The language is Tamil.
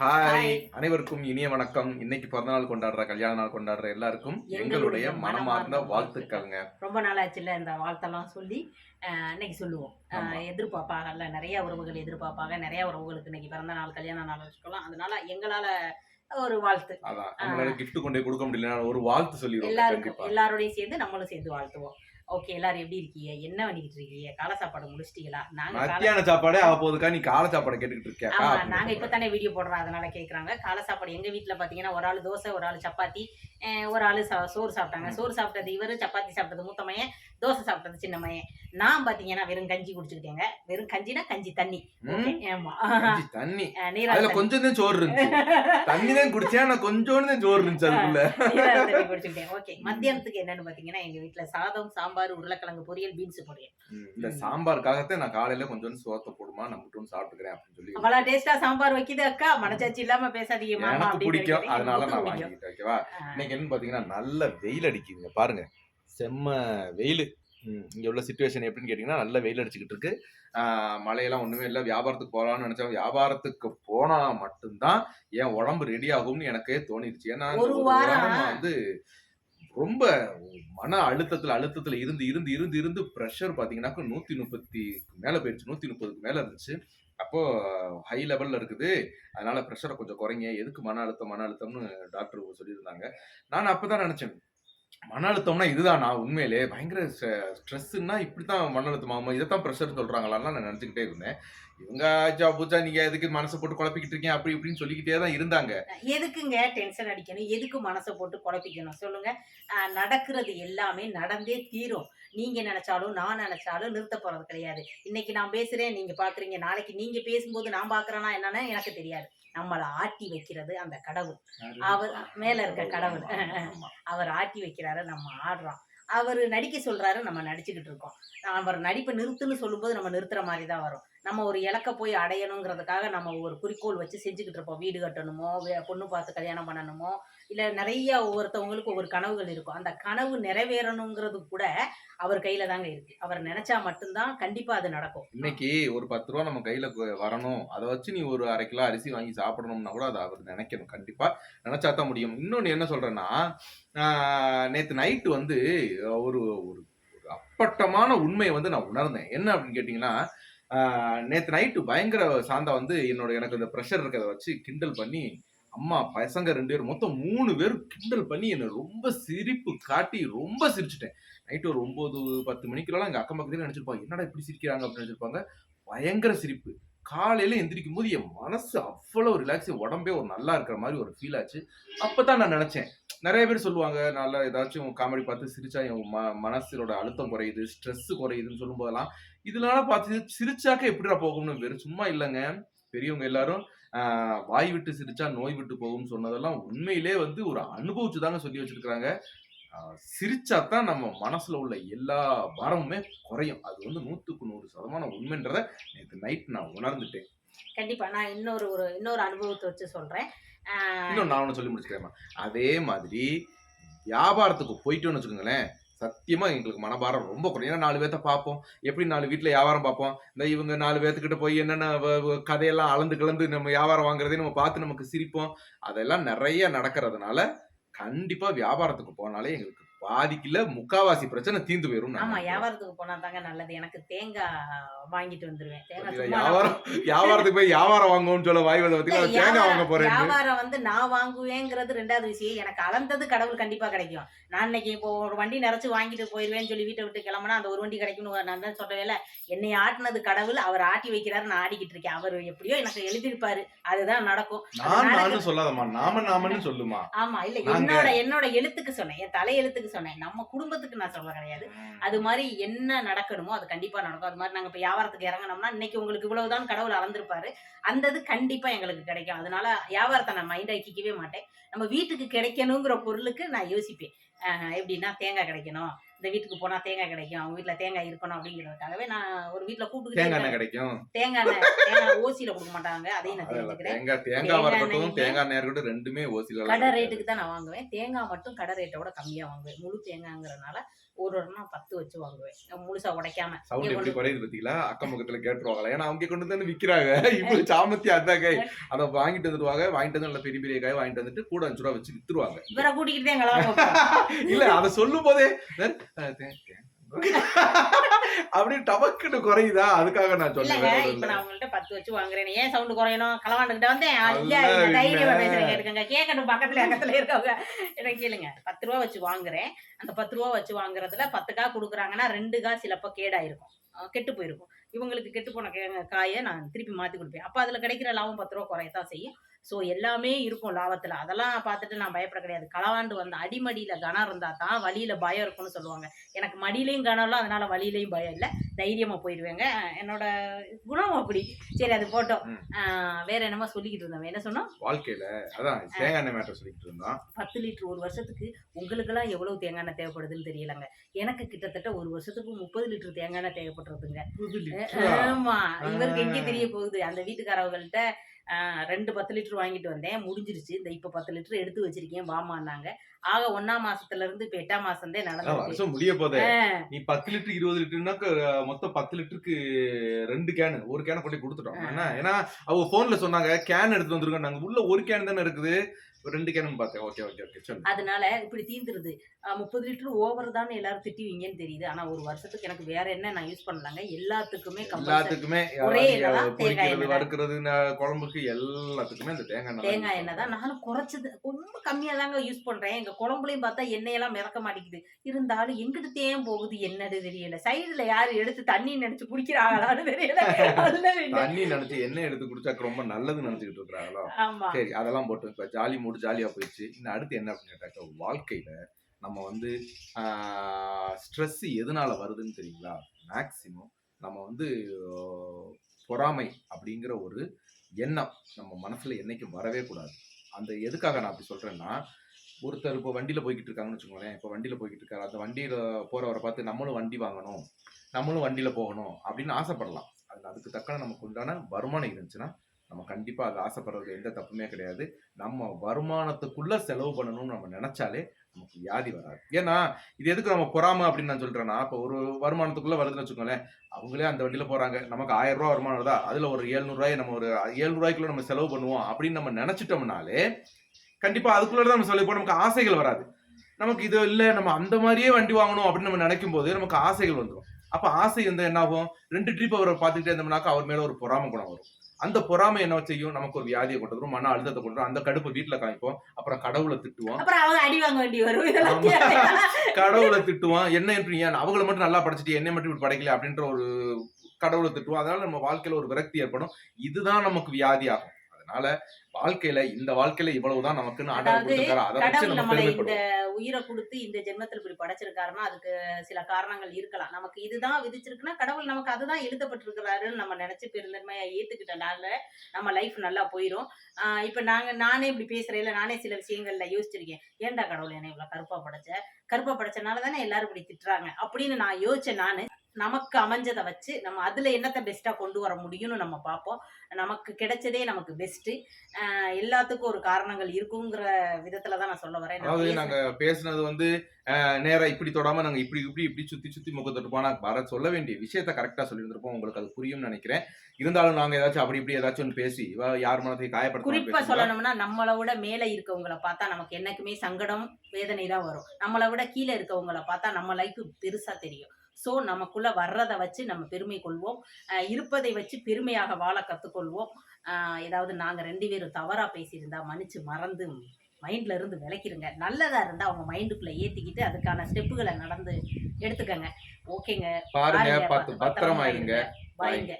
ஹாய் அனைவருக்கும் இனிய வணக்கம். இன்னைக்கு பிறந்த நாள் கொண்டாடுற கல்யாண நாள் கொண்டாடுற எல்லாருக்கும் எங்களுடைய மனமார்ந்த வாழ்த்துக்கள்ங்க. ரொம்ப நாளாச்சுல இந்த வாழ்த்தெல்லாம் சொல்லி அஹ், இன்னைக்கு சொல்லுவோம். எதிர்பார்ப்பாங்கல்ல நிறைய உறவுகள் எதிர்பார்ப்பாங்க. நிறைய உறவுகளுக்கு இன்னைக்கு பிறந்த நாள் கல்யாண நாள் வச்சுக்கலாம். அதனால எங்களால ஒரு வாழ்த்து. அதான். கிஃப்ட் கொண்டு கொடுக்க முடியல ஒரு வாழ்த்து சொல்லிடுவோம் எல்லாருக்கும் எல்லாரோடையும் சேர்ந்து நம்மளும் சேர்ந்து வாழ்த்துவோம். ஓகே எல்லாரும் எப்படி இருக்கீங்க? என்ன பண்ணிக்கிட்டு இருக்கீங்க? காலை சாப்பாடு முடிச்சிட்டீங்களா? நாங்க மத்தியான சாப்பாடே ஆக போகுதுக்கா நீ காலை சாப்பாடு கேட்டுக்கிட்டு ஆமா அப்படின்னு நாங்க இப்ப சொல்றேன். தானே வீடியோ போடுறோம் அதனால கேக்குறாங்க. காலை சாப்பாடு எங்க வீட்ல பாத்தீங்கன்னா ஒரு ஆளு தோசை ஒரு ஆளு சப்பாத்தி. ஒரு ஆளு சா- சோறு சாப்பிட்டாங்க. சோறு சாப்பிட்டது இவரு சப்பாத்தி சாப்பிட்டது மூத்த மயன் தோசை சாப்பிட்டது சின்ன மயன் நான் பாத்தீங்கன்னா வெறும் கஞ்சி குடிச்சுக்கிட்டேங்க. வெறும் கஞ்சினா கஞ்சி தண்ணி. ஆமா. தண்ணி. தண்ணி. கொஞ்சம் தான் சோறு இருந்துச்சு. தண்ணி தான் குடிச்சேன் ஆனா கொஞ்சோண்டு தான் சோறு இருந்துச்சு அதுக்குள்ள. தண்ணி குடிச்சுக்கிட்டேன். ஓகே. மத்தியானத்துக்கு என்னன்னு பாத்தீங்கன்னா எங்க வீட்ல சாதம் சாம்பார் உருளைக்கிழங்கு பொரியல் பீன்ஸ் பொரியல். இந்த சாம்பாருக்காகத்தான் நான் காலையில கொஞ்சம் சோத்த போடுமா நான் மட்டும் சாப்பிட்டுக்கிறேன் அப்படின்னு சொல்லி அவ்வளவு டேஸ்டா சாம்பார் வைக்குது அக்கா. மனச்சாச்சி இல்லாம பேசாதீங்க மாமா பிடிக்கும். அதனால நான். வாங்கிட்டேன் ஓகேவா அஹ் இன்னைக்கு என்னன்னு பாத்தீங்கன்னா நல்ல வெயில் அடிக்குதுங்க. பாருங்க. செம்ம வெயில். இங்க உள்ள சுச்சுவேஷன் எப்படின்னு கேட்டீங்கன்னா நல்ல வெயில் அடிச்சுக்கிட்டு இருக்கு. மழையெல்லாம் ஒண்ணுமே இல்லை. வியாபாரத்துக்கு போகலாம்னு நினைச்சா வியாபாரத்துக்கு போனா மட்டும்தான் என் உடம்பு ரெடி ஆகும்னு எனக்கே தோணிருச்சு. ஏன்னா வந்து ரொம்ப மன அழுத்தத்துல அழுத்தத்துல இருந்து இருந்து இருந்து இருந்து ப்ரெஷர் பாத்தீங்கன்னாக்கா நூத்தி முப்பத்தி மேல போயிடுச்சு நூத்தி முப்பதுக்கு மேல இருந்துச்சு. அப்போ ஹை லெவல்ல இருக்குது. அதனால ப்ரெஷரை கொஞ்சம் குறைங்க. எதுக்கு மன அழுத்தம் மன அழுத்தம்னு டாக்டர் சொல்லியிருந்தாங்க. நான் அப்பதான் நினைச்சேன். மன அழுத்தம்னா நான் உண்மையிலே பயங்கர ஸ்ட்ரெஸ்ஸுன்னா இப்படி தான் மன அழுத்தமாகும் இதை தான் ப்ரெஷர் சொல்கிறாங்களான்னு நான் நினச்சிக்கிட்டே இருந்தேன். இவங்க ஆச்சா பூஜா நீங்க எதுக்கு மனசை போட்டு குழப்பிக்கிட்டு இருக்கீங்க? அப்படி இப்படின்னு சொல்லிக்கிட்டே தான் இருந்தாங்க. எதுக்குங்க டென்ஷன் அடிக்கணும்? எதுக்கு மனசை போட்டு குழப்பிக்கணும்? சொல்லுங்க. நடக்கிறது எல்லாமே நடந்தே தீரும். நீங்க நினைச்சாலும் நான் நினைச்சாலும் நிறுத்த போறது கிடையாது. இன்னைக்கு நான் பேசுறேன் நீங்க பாக்குறீங்க. நாளைக்கு நீங்க பேசும்போது நான் பாக்குறேன்னா என்னன்னு எனக்கு தெரியாது. நம்மளை ஆட்டி வைக்கிறது அந்த கடவுள். அவர் மேல இருக்க கடவுள். அவர் ஆட்டி வைக்கிறாரு நம்ம ஆடுறோம். அவர் நடிக்க சொல்றாரு நம்ம நடிச்சுக்கிட்டு இருக்கோம். அவர் நடிப்பை நிறுத்துன்னு சொல்லும்போது நம்ம நிறுத்துற மாதிரி தான் வரும். நம்ம ஒரு இலக்க போய் அடையணுங்கிறதுக்காக நம்ம ஒரு குறிக்கோள் வச்சு செஞ்சுக்கிட்டு இருப்போம். வீடு கட்டணுமோ வே- பொண்ணு பார்த்து கல்யாணம் பண்ணணுமோ இல்ல நிறைய ஒவ்வொருத்தவங்களுக்கு ஒவ்வொரு கனவுகள் இருக்கும். அந்த கனவு நிறைவேறணுங்கிறது கூட அவர் கையில தாங்க இருக்கு. அவர் நினைச்சா மட்டும்தான் கண்டிப்பா அது நடக்கும். இன்னைக்கு ஒரு பத்து ரூபா நம்ம கையில வரணும். அதை வச்சு நீ ஒரு அரை கிலோ அரிசி வாங்கி சாப்பிடணும்னா கூட அதை அவர் நினைக்கணும். கண்டிப்பா நினைச்சா தான் முடியும். இன்னொன்னு என்ன சொல்றேன்னா நேற்று நேத்து நைட்டு வந்து ஒரு ஒரு ஒரு அப்பட்டமான உண்மையை வந்து நான் உணர்ந்தேன். என்ன அப்படின்னு கேட்டிங்கன்னா நேற்று நைட்டு பயங்கர சாந்தா வந்து என்னோட எனக்கு இந்த ப்ரெஷர் இருக்கிறத வச்சு கிண்டல் பண்ணி அம்மா பசங்க ரெண்டு பேரும் மொத்தம் மூணு பேரும் கிண்டல் பண்ணி என்னை ரொம்ப சிரிப்பு காட்டி ரொம்ப சிரிச்சிட்டேன். நைட்டு ஒரு ஒன்பது பத்து மணிக்கெல்லாம் எங்கள் அக்கம் பக்கத்துல நினச்சிருப்பாங்க என்னடா இப்படி சிரிக்கிறாங்க? அப்படின்னு நினச்சிருப்பாங்க. பயங்கர சிரிப்பு. காலையில எந்திரிக்கும் போது என் மனசு அவ்வளவு ரிலாக்ஸ் உடம்பே ஒரு நல்லா இருக்கிற மாதிரி ஒரு ஃபீல் ஆச்சு. அப்பதான் நான் நினைச்சேன். நிறைய பேர் சொல்லுவாங்க நல்லா ஏதாச்சும் காமெடி பார்த்து சிரிச்சா என் ம மனசோட அழுத்தம் குறையுது ஸ்ட்ரெஸ் குறையுதுன்னு சொல்லும் போதெல்லாம் இதனால பார்த்து சிரிச்சாக்க எப்படிடா போகும்னு வெறும் சும்மா இல்லைங்க. பெரியவங்க எல்லாரும் வாய் விட்டு சிரிச்சா நோய் விட்டு போகும்னு சொன்னதெல்லாம் உண்மையிலே வந்து ஒரு அனுபவிச்சு தாங்க சொல்லி வச்சிருக்கிறாங்க. ஆஹ், சிரிச்சாதான் நம்ம மனசுல உள்ள எல்லா பாரமுமே குறையும். அது வந்து நூத்துக்கு நூறு சதமானம் உண்மைன்றத நேற்று நைட் நான் உணர்ந்துட்டேன். கண்டிப்பா. நான் இன்னொரு ஒரு இன்னொரு அனுபவத்தை வச்சு சொல்றேன். இன்னும் நான் ஒன்று சொல்லி முடிச்சுக்கிறேன் அதே மாதிரி வியாபாரத்துக்கு போயிட்டோம்னு வச்சுக்கோங்களேன் சத்தியமா எங்களுக்கு மனபாரம் ரொம்ப குறையும். ஏன்னா நாலு பேர்த்த பார்ப்போம். எப்படி நாலு வீட்டில் வியாபாரம் பார்ப்போம்? இந்த இவங்க நாலு பேர்த்துக்கிட்ட போய் என்னென்ன கதையெல்லாம் அளந்து கலந்து நம்ம வியாபாரம் வாங்குறதே நம்ம பார்த்து நமக்கு சிரிப்போம். அதெல்லாம் நிறைய நடக்கிறதுனால கண்டிப்பாக வியாபாரத்துக்கு போனாலே எங்களுக்கு பாதிக்குல முக்காவாசி பிரச்சனை தீர்ந்து போயிரும் ஆமா. வியாபாரத்துக்கு போனா தாங்க நல்லது. எனக்கு தேங்காய் வாங்கிட்டு வந்துருவேன். வியாபாரம் வியாபாரத்துக்கு போய் வியாபாரம் வாங்குவோம்னு சொல்ல வாய் வந்து இல்ல, பார்த்தீங்கன்னா தேங்காய் வாங்க வியாபாரம் போறேன் வியாபாரம் வந்து நான் வாங்குவேங்கிறது ரெண்டாவது விஷயம். எனக்கு அளந்தது கடவுள் கண்டிப்பா கிடைக்கும். நான் இன்னைக்கு இப்போ ஒரு வண்டி நிறைச்சு வாங்கிட்டு போயிருவேன்னு சொல்லி வீட்டை விட்டு கிளம்புனா அந்த ஒரு வண்டி கிடைக்கும்னு நான் தான் சொல்றேன் என்னை ஆட்டினது கடவுள் அவர் ஆட்டி வைக்கிறாரு நான் ஆடிக்கிட்டு இருக்கேன். அவர் எப்படியோ எனக்கு எழுதியிருப்பாரு. அதுதான் நடக்கும். நான் நானும் சொல்லாதம்மா. நாம நாமன்னு சொல்லுமா. ஆமா இல்ல என்னோட என்னோட எழுத்துக்கு சொன்னேன். என் தலை எழுத்துக்கு சொன்னேன். நம்ம குடும்பத்துக்கு நான் சொல்ல கிடையாது. அது மாதிரி என்ன நடக்கணுமோ அது கண்டிப்பா நடக்கும். அது மாதிரி நாங்க இப்ப வியாபாரத்துக்கு இறங்கினோம்னா இன்னைக்கு உங்களுக்கு இவ்வளவுதான் கடவுள் அளந்திருப்பாரு. அந்த இது கண்டிப்பா எங்களுக்கு கிடைக்கும். அதனால வியாபாரத்தை நான் மைண்ட் ஆக்கிக்கவே மாட்டேன். நம்ம வீட்டுக்கு கிடைக்கணுங்கிற பொருளுக்கு நான் யோசிப்பேன். எப்படின்னா தேங்காய் கிடைக்கணும். இந்த வீட்டுக்கு போனா தேங்காய் கிடைக்கும் அவங்க வீட்டுல தேங்காய் இருக்கணும் அப்படிங்கிறதுக்காகவே நான் ஒரு வீட்டுல கூப்பிட்டு தேங்காய் கிடைக்கும். தேங்காய் தேங்காய் ஓசியில கொடுக்க மாட்டாங்க. அதையும் நான் தெரிஞ்சுக்கிறேன். தேங்காய் தேங்காய் தேங்காய் இருக்கட்டும் எண்ணெய் தேங்காய் எண்ணெய் இருக்கட்டும் ரெண்டுமே ஓசில கடை ரேட்டுக்கு தான் நான் வாங்குவேன். தேங்காய் மட்டும் கடை ரேட்டோட கம்மியா வாங்குவேன். முழு தேங்காய்ங்கிறனால ஒரு ஒருனா பத்து வச்சு வாங்குவேன். முழுசா உடைக்காம. சவுண்ட் எப்படி குறையுது பாத்தீங்களா? அக்கம் பக்கத்துல கேட்டுருவாங்களா ஏன்னா அவங்க கொண்டு வந்து விக்கிறாங்க. இப்ப சாமத்தி அந்த காய் அதை வாங்கிட்டு வந்துருவாங்க வாங்கிட்டு வந்து நல்ல பெரிய பெரிய காய் வாங்கிட்டு வந்துட்டு கூட அஞ்சு ரூபா வச்சு வித்துருவாங்க. இவரை கூட்டிக்கிட்டு இல்ல அத சொல்லும் போதே "சார், அஹ், தே- தே- அப்படி டபக்குன்னு குறையுதா? அதுக்காக நான் சொன்னேன் இப்ப நான் உங்கள்ட்ட பத்து வச்சு வாங்குறேன். ஏன் சவுண்ட் குறையணும்? களவாண்டுகிட்ட வந்தேன் தைரியமா. பேசுறேன் கேட்டுக்கங்க. கேட்கட்டும் பக்கத்துல பக்கத்துல இருக்கவங்க. எனக்கு கேளுங்க பத்து ரூபா வச்சு வாங்குறேன். அந்த பத்து ரூபா வச்சு வாங்குறதுல பத்து கா கொடுக்குறாங்கன்னா ரெண்டு கா சிலப்போ கேடாயிருக்கும். கெட்டு போயிருக்கும். இவங்களுக்கு கெட்டு போன காயை நான் திருப்பி மாத்தி கொடுப்பேன். அப்ப அதுல கிடைக்கிற லாபம் பத்து ரூபா குறையத்தான் செய்யும். சோ எல்லாமே இருக்கும் லாபத்துல. அதெல்லாம் பார்த்துட்டு நான் பயப்பட கிடையாது. களவாண்டு வந்த அடிமடியில கனம் இருந்தா தான் வழியில பயம் இருக்கும்னு சொல்லுவாங்க. எனக்கு மடியிலையும் கனம் இல்லை அதனால வழியிலையும் பயம் இல்லை. தைரியமா போயிடுவேங்க என்னோட குணம் அப்படி. சரி அது போட்டோம். வேற என்னமோ சொல்லிக்கிட்டு இருந்தோம். என்ன சொன்னோம்? வாழ்க்கையில அதான் தேங்காய் எண்ணெய் மேட்டர் சொல்லிட்டு இருந்தோம். பத்து லிட்டர் ஒரு வருஷத்துக்கு உங்களுக்கெல்லாம் எவ்வளவு தேங்காய் எண்ணெய் தேவைப்படுதுன்னு தெரியலங்க. எனக்கு கிட்டத்தட்ட ஒரு வருஷத்துக்கு முப்பது லிட்டர் தேங்காய் எண்ணெய் தேவைப்படுறதுங்க? ஆமா. இவருக்கு எங்கே. தெரிய போகுது? அந்த வீட்டுக்காரவங்கள்ட்ட ரெண்டு பத்து லிட்டர் வாங்கிட்டு வந்தேன். முடிஞ்சிருச்சு. இந்த இப்ப பத்து லிட்டர் எடுத்து வச்சிருக்கேன். வாமான்னாங்க. ஆக ஒன்னாம் மாசத்துல இருந்து இப்ப எட்டாம் மாசம் தான் வருஷம் முடிய போதே. நீ பத்து லிட்டர் இருபது லிட்டர்னா மொத்தம் பத்து லிட்டருக்கு ரெண்டு கேனு ஒரு கேனை கொண்டு கொடுத்துட்டோம். என்ன? ஏன்னா அவங்க போன்ல சொன்னாங்க கேன் எடுத்து வந்துருங்க நாங்க உள்ள ஒரு கேன் தானே இருக்குது. ரெண்டு கேனு பார்த்தேன். Okay okay okay. சொல்லு அதனால இப்படி தீந்துருது. முப்பது லிட்டர் ஓவர் தான் எல்லாரும் திட்டுவீங்கன்னு தெரியுது. ஆனா ஒரு வருஷத்துக்கு எனக்கு வேற என்ன நான் யூஸ் பண்ணலாங்க? எல்லாத்துக்குமே எல்லாத்துக்குமே ஒரே பொரிக்கிறது. வறுக்கிறது குழம்புக்கு எல்லாத்துக்குமே இந்த தேங்காய் தேங்காய் எண்ணெய் தான். நானும் குறைச்சது ரொம்ப கம்மியா தாங்க யூஸ் பண்றேன். எங்க குழம்புலயும் பார்த்தா எண்ணெயெல்லாம் மிதக்க மாட்டேங்குது. இருந்தாலும் எங்கிட்டு தேன் போகுது என்னது தெரியல. சைடுல யாரு எடுத்து தண்ணி நினைச்சு குடிக்கிறாங்களான்னு தெரியல. தண்ணி நினைச்சு எண்ணெய் எடுத்து குடிச்சாக்க ரொம்ப நல்லதுன்னு நினைச்சுக்கிட்டு இருக்கிறாங்களோ? ஆமா. சரி அதெல்லாம் போட்டு இப்ப ஜாலி மூடு ஜாலியாக போயிடுச்சு. இன்னும் அடுத்து என்ன அப்படின்னு கேட்டாக்க வாழ்க்கையில நம்ம வந்து ஸ்ட்ரெஸ் எதனால வருதுன்னு தெரியுங்களா? மேக்சிமம் நம்ம வந்து பொறாமை அப்படிங்கிற ஒரு எண்ணம் நம்ம மனசில் என்னைக்கும் வரவே கூடாது. அந்த எதுக்காக நான் அப்படி சொல்கிறேன்னா ஒருத்தர் இப்போ வண்டியில் போய்கிட்டு இருக்காங்கன்னு வச்சுக்கோங்களேன். இப்போ வண்டியில் போய்கிட்டு இருக்காரு. அந்த வண்டியில் போகிறவரை பார்த்து நம்மளும் வண்டி வாங்கணும். நம்மளும் வண்டியில் போகணும். அப்படின்னு ஆசைப்படலாம். அதில் அதுக்கு தக்கன நமக்கு உண்டான வருமானம் இருந்துச்சுன்னா நம்ம கண்டிப்பாக அது ஆசைப்படுறது எந்த தப்புமே கிடையாது. நம்ம வருமானத்துக்குள்ளே செலவு பண்ணணும்னு நம்ம நினச்சாலே நமக்கு வியாதி வராது. ஏன்னா இது எதுக்கு நம்ம பொறாம அப்படின்னு நான் சொல்கிறேன்னா இப்போ ஒரு வருமானத்துக்குள்ளே வருதுன்னு வச்சுக்கோங்களேன் அவங்களே அந்த வண்டியில் போகிறாங்க நமக்கு ஆயிரம் ரூபா வருமானம் தான் அதில் ஒரு ஏழ்நூறுவாய் நம்ம ஒரு ஏழ்நூறுவாய்க்குள்ள நம்ம செலவு பண்ணுவோம் அப்படின்னு நம்ம நினச்சிட்டோம்னாலே கண்டிப்பாக அதுக்குள்ளே தான் நம்ம செலவு இப்போ நமக்கு ஆசைகள் வராது. நமக்கு இது இல்லை நம்ம அந்த மாதிரியே வண்டி வாங்கணும் அப்படின்னு நம்ம நினைக்கும் போது நமக்கு ஆசைகள் வந்துடும் அப்போ ஆசை வந்து என்ன ஆகும் ரெண்டு ட்ரிப் அவரை பார்த்துக்கிட்டே இருந்தோம்னாக்கா அவர் மேலே ஒரு பொறாம குணம் வரும். அந்த பொறாமை என்ன செய்யும்? நமக்கு ஒரு வியாதியை கொண்டு வரும் மன அழுத்தத்தை கொண்டு வரும் அந்த கடுப்பு வீட்டுல காமிப்போம். அப்புறம் கடவுளை திட்டுவோம்? கடவுளை திட்டுவான் என்ன இப்படி ஏன்? அவங்கள மட்டும் நல்லா படிச்சுட்டு என்னை மட்டும் இப்படி படைக்கல அப்படின்ற ஒரு கடவுளை திட்டுவோம். அதனால நம்ம வாழ்க்கையில ஒரு விரக்தி ஏற்படும். இதுதான் நமக்கு வியாதி ஆகும் அதனால வாழ்க்கையில இந்த வாழ்க்கையில இவ்வளவுதான் நமக்குன்னு ஆண்டவர் அதாவது கொடுத்திருக்காரு? அதை வச்சு கடவுள் நம்ம நம்மளை இந்த பெருமைப்படுவோம். உயிரை கொடுத்து இந்த ஜென்மத்தில் இப்படி படைச்சிருக்காருன்னா அதுக்கு சில காரணங்கள் இருக்கலாம். நமக்கு இதுதான் விதிச்சிருக்குன்னா கடவுள் நமக்கு அதுதான் எழுதப்பட்டிருக்கிறாருன்னு நம்ம நினைச்சு பெருந்தன்மையா ஏத்துக்கிட்டனால நம்ம லைஃப் நல்லா போயிடும் ஆஹ் இப்ப நாங்க நானே இப்படி பேசுறேன்ல நானே சில விஷயங்கள்ல யோசிச்சிருக்கேன். ஏன்டா கடவுள் என்னை இவ்வளவு கருப்பா படைச்ச? கருப்பா படைச்சனால தானே எல்லாரும் இப்படி திட்டுறாங்க? அப்படின்னு நான் யோசிச்சேன் நானு. நமக்கு அமைஞ்சதை வச்சு நம்ம அதுல என்னத்தை பெஸ்டா கொண்டு வர முடியும்னு நம்ம பார்ப்போம். நமக்கு கிடைச்சதே நமக்கு பெஸ்ட் எல்லாத்துக்கும் ஒரு காரணங்கள் இருக்குங்கிற விதத்துல தான் நான் சொல்ல வரேன். அதாவது பேசுனேன். நாங்க பேசுனது வந்து நேரா இப்படி தொடாம நாங்க இப்படி இப்படி இப்படி சுத்தி சுத்தி முக தொட்டுப்போம். நான் வர சொல்ல வேண்டிய விஷயத்த கரெக்டா சொல்லியிருந்திருப்போம். உங்களுக்கு அது புரியும்னு நினைக்கிறேன். இருந்தாலும் நாங்க ஏதாச்சும் அப்படி இப்படி ஏதாச்சும் ஒண்ணு பேசி யார் குறிப்பா காயப்படுத்த சொல்லணும்னா நம்மளை விட மேல இருக்கவங்கள பார்த்தா நமக்கு என்னைக்குமே சங்கடம் வேதனை தான் வரும். நம்மளை விட கீழே இருக்கவங்கள பார்த்தா நம்ம லைஃப் பெருசா தெரியும். ஸோ நமக்குள்ள வர்றதை வச்சு நம்ம பெருமை கொள்வோம். இருப்பதை வச்சு பெருமையாக வாழ கத்துக்கொள்வோம். அஹ் ஏதாவது நாங்க ரெண்டு பேரும் தவறா பேசியிருந்தா மன்னிச்சு மறந்து மைண்ட்ல இருந்து விளக்கிருங்க நல்லதா இருந்தா அவங்க மைண்டுக்குள்ள ஏத்திக்கிட்டு அதுக்கான ஸ்டெப்புகளை நடந்து எடுத்துக்கங்க. ஓகேங்க. பாருங்க பத்திரமா இருங்க. பாய்ங்க.